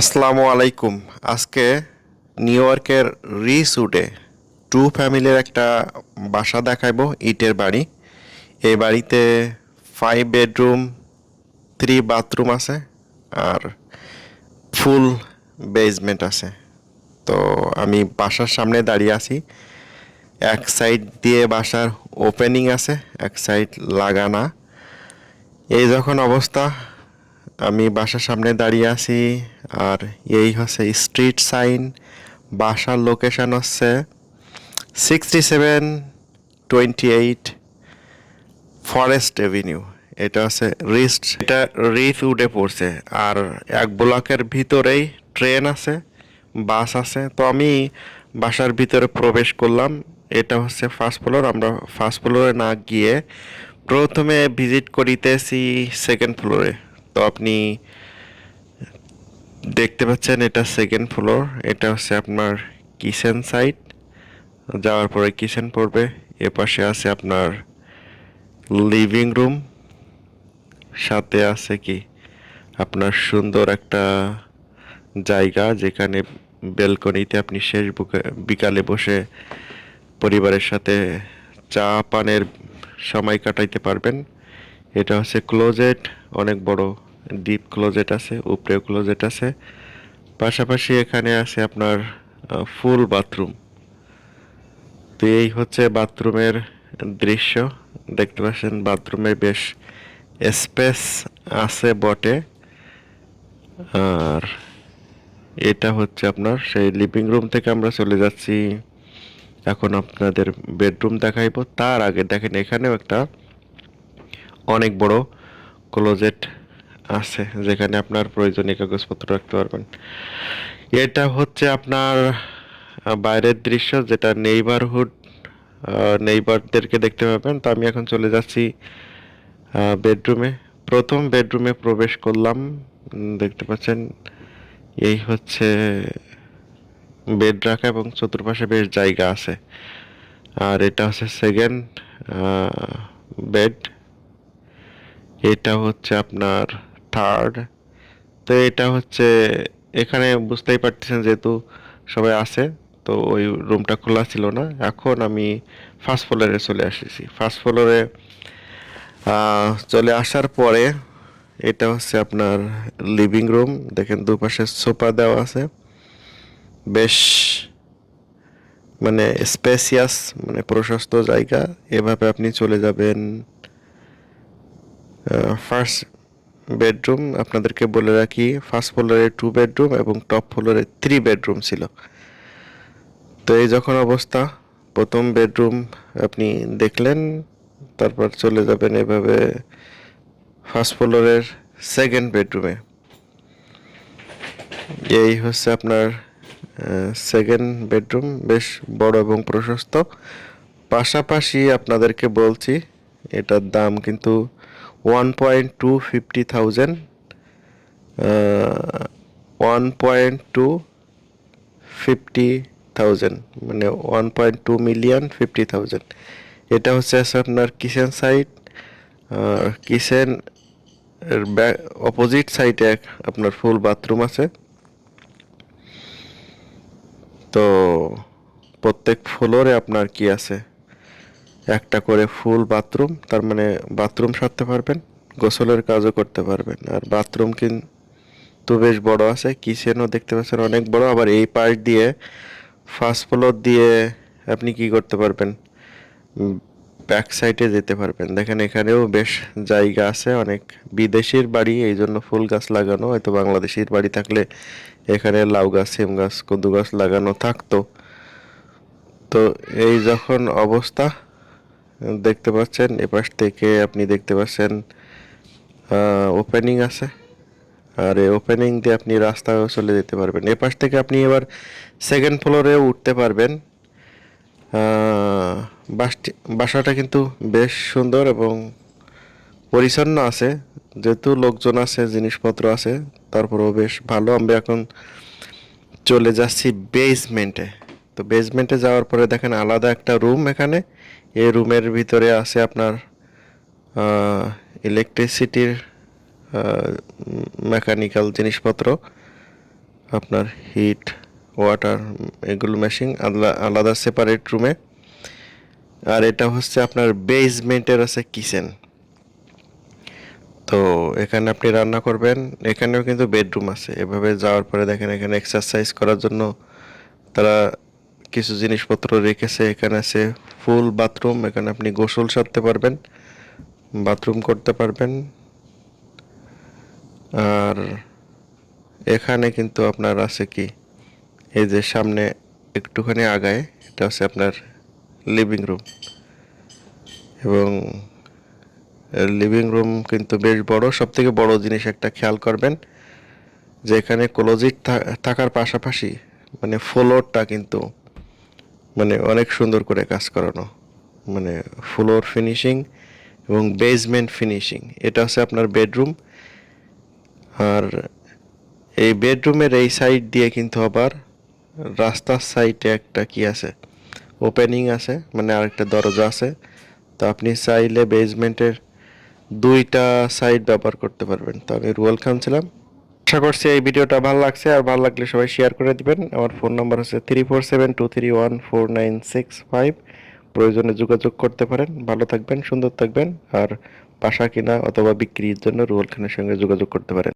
আসসালামু আলাইকুম। আজকে নিউ ইয়র্কের রিসুটে টু ফ্যামিলির একটা বাসা দেখাবো ইটের বাড়ি। এই বাড়িতে ফাইভ বেডরুম থ্রি বাথরুম আছে আর ফুল বেসমেন্ট আছে। তো আমি বাসার সামনে দাঁড়িয়ে আছি। এক সাইড দিয়ে বাসার ওপেনিং আছে, এক সাইড লাগানা। এই যখন অবস্থা আমি বাসার সামনে দাঁড়িয়ে আছি আর এই হচ্ছে স্ট্রিট সাইন। বাসার লোকেশান হচ্ছে sixty seven twenty eight forest avenue এটা হচ্ছে রিস্ট, এটা রিস উডে পড়ছে। আর এক ব্লকের ভিতরেই ট্রেন আছে, বাস আছে। তো আমি বাসার ভিতরে প্রবেশ করলাম। এটা হচ্ছে ফার্স্ট ফ্লোর আমরা ফার্স্ট ফ্লোরে না গিয়ে প্রথমে ভিজিট করিতেছি সেকেন্ড ফ্লোরে তো আপনি দেখতে পাচ্ছেন এটা সেকেন্ড ফ্লোর এটা হচ্ছে আপনার কিচেন সাইড যাওয়ার পরে কিচেন পড়বে, এ পাশে আছে আপনার লিভিং রুম সাথে আছে কি আপনার সুন্দর একটা জায়গা, যেখানে বেলকনিতে আপনি শেষ বুকে- বিকালে বসে পরিবারের সাথে চা পানের সময় কাটাইতে পারবেন। এটা হচ্ছে ক্লোজেট অনেক বড় ডিপ ক্লোজেট আছে, উপরে ক্লোজেট আছে। পাশাপাশি এখানে আছে আপনার ফুল বাথরুম তো এই হচ্ছে বাথরুমের দৃশ্য। দেখতে পাচ্ছেন বাথরুমে বেশ স্পেস আছে বটে। আর এটা হচ্ছে আপনার সেই লিভিং রুম থেকে আমরা চলে যাচ্ছি। এখন আপনাদের বেডরুম দেখাইবো। তার আগে দেখেন এখানেও একটা অনেক বড় ক্লোজেট আছে যেখানে আপনার প্রয়োজনীয় কাগজপত্র রাখতে পারবেন। এটা হচ্ছে আপনার বাইরের দৃশ্য যেটা নেইবারহুড নেইবারদেরকে দেখতে পাবেন। তো আমি এখন চলে যাচ্ছি বেডরুমে প্রথম বেডরুমে প্রবেশ করলাম। দেখতে পাচ্ছেন, এই হচ্ছে বেড রাখা এবং চতুর্পাশে বেশ জায়গা আছে। আর এটা হচ্ছে সেকেন্ড বেড এটা হচ্ছে আপনার থার্ড তো এটা হচ্ছে, এখানে বুঝতেই পারতেছেন যেহেতু সবাই আছে, তো ওই রুমটা খোলা ছিল না। এখন আমি ফার্স্ট ফ্লোরে চলে এসেছি ফার্স্ট ফ্লোরে চলে আসার পরে এটা হচ্ছে আপনার লিভিং রুম দেখেন দুপাশে সোফা দেওয়া আছে। বেশ মানে স্পেসিয়াস মানে প্রশস্ত জায়গা। এভাবে আপনি চলে যাবেন ফার্স্ট বেডরুম আপনাদেরকে বলে রাখি ফার্স্ট ফ্লোরে টু বেডরুম এবং টপ ফ্লোরে থ্রি বেডরুম ছিল। তো এই যখন অবস্থা, প্রথম বেডরুম আপনি দেখলেন, তারপর চলে যাবেন এভাবে ফার্স্ট ফ্লোরের সেকেন্ড বেডরুমে এই হচ্ছে আপনার সেকেন্ড বেডরুম বেশ বড় এবং প্রশস্ত। পাশাপাশি আপনাদেরকে বলছি, এটার দাম কিন্তু one point two fifty thousand one point two fifty thousand মানে one point two million fifty thousand এটা হচ্ছে আপনার কিচেন আর কিচেন এর অপোজিট সাইডে আপনার ফুল বাথরুম আছে। তো প্রত্যেক ফ্লোরে আপনার কি আছে? একটা করে ফুল বাথরুম, তার মানে বাথরুম সারতে পারবেন, গোসলের কাজও করতে পারবেন। আর বাথরুম কিন্তু বেশ বড় আছে, কিচেনও দেখতে পাচ্ছেন অনেক বড়, আবার এই পাশ দিয়ে ফার্স্ট ফ্লোর দিয়ে আপনি কি করতে পারবেন? ব্যাক সাইডে যেতে পারবেন। দেখেন এখানেও বেশ জায়গা আছে, অনেক বিদেশির বাড়ি, এই জন্য ফুল গাছ লাগানো, হয়তো বাংলাদেশির বাড়ি থাকলে এখানে লাউ গাছ, সিম গাছ, কদু গাছ লাগানো থাকতো। তো এই যখন অবস্থা দেখতে পাচ্ছেন, এপাশ থেকে আপনি দেখতে পাচ্ছেন ওপেনিং আছে। আর এই ওপেনিং দিয়ে আপনি রাস্তায়ও চলে যেতে পারবেন। এপাশ থেকে আপনি এবার সেকেন্ড ফ্লোরেও উঠতে পারবেন। বাসটি বাসাটা কিন্তু বেশ সুন্দর এবং পরিচ্ছন্ন আছে। যেহেতু লোকজন আছে, জিনিসপত্র আছে, তারপরেও বেশ ভালো। আমরা এখন চলে যাচ্ছি বেসমেন্টে তো বেসমেন্টে যাওয়ার পরে দেখেন আলাদা একটা রুম এখানে। এই রুমের ভিতরে আছে আপনার ইলেকট্রিসিটির মেকানিক্যাল জিনিসপত্র, আপনার হিট ওয়াটার এগুলো মেশিন আলাদা আলাদা সেপারেট রুমে আর এটা হচ্ছে আপনার বেসমেন্টের আছে কিচেন তো এখানে আপনি রান্না করবেন, এখানেও কিন্তু বেডরুম আছে। এভাবে যাওয়ার পরে দেখেন এখানে এক্সারসাইজ করার জন্য তারা কিছু জিনিসপত্র রেখেছে, এখানে আছে ফুল বাথরুম, এখানে আপনি গোসল সারতে পারবেন, বাথরুম করতে পারবেন। আর এখানে কিন্তু আপনার আছে কি, এই যে সামনে একটুখানি আগায়, এটা হচ্ছে আপনার লিভিং রুম এবং লিভিং রুম কিন্তু বেশ বড় সব থেকে বড় জিনিস একটা খেয়াল করবেন, যে এখানে ক্লোজিট থাকার পাশাপাশি মানে ফ্লোরটা কিন্তু মানে অনেক সুন্দর করে কাজ করানো। মানে ফ্লোর ফিনিশিং এবং বেসমেন্ট ফিনিশিং এটা হচ্ছে আপনার বেডরুম আর এই বেডরুমের এই সাইড দিয়ে কিন্তু আবার রাস্তার সাইডে একটা কি আছে? ওপেনিং আছে মানে আরেকটা দরজা আছে। তো আপনি চাইলে বেসমেন্টের দুইটা সাইড ব্যবহার করতে পারবেন। তো আমি রুয়েল ছিলাম আশা করছি এই ভিডিওটা ভালো লাগছে, আর ভালো লাগলে সবাই শেয়ার করে দিবেন। আমার ফোন নাম্বার হচ্ছে three four seven two three one four nine six five প্রয়োজনে যোগাযোগ করতে পারেন। ভালো থাকবেন, সুন্দর থাকবেন, আর বাসা কিনা অথবা বিক্রির জন্য রুয়েল খানের সঙ্গে যোগাযোগ করতে পারেন।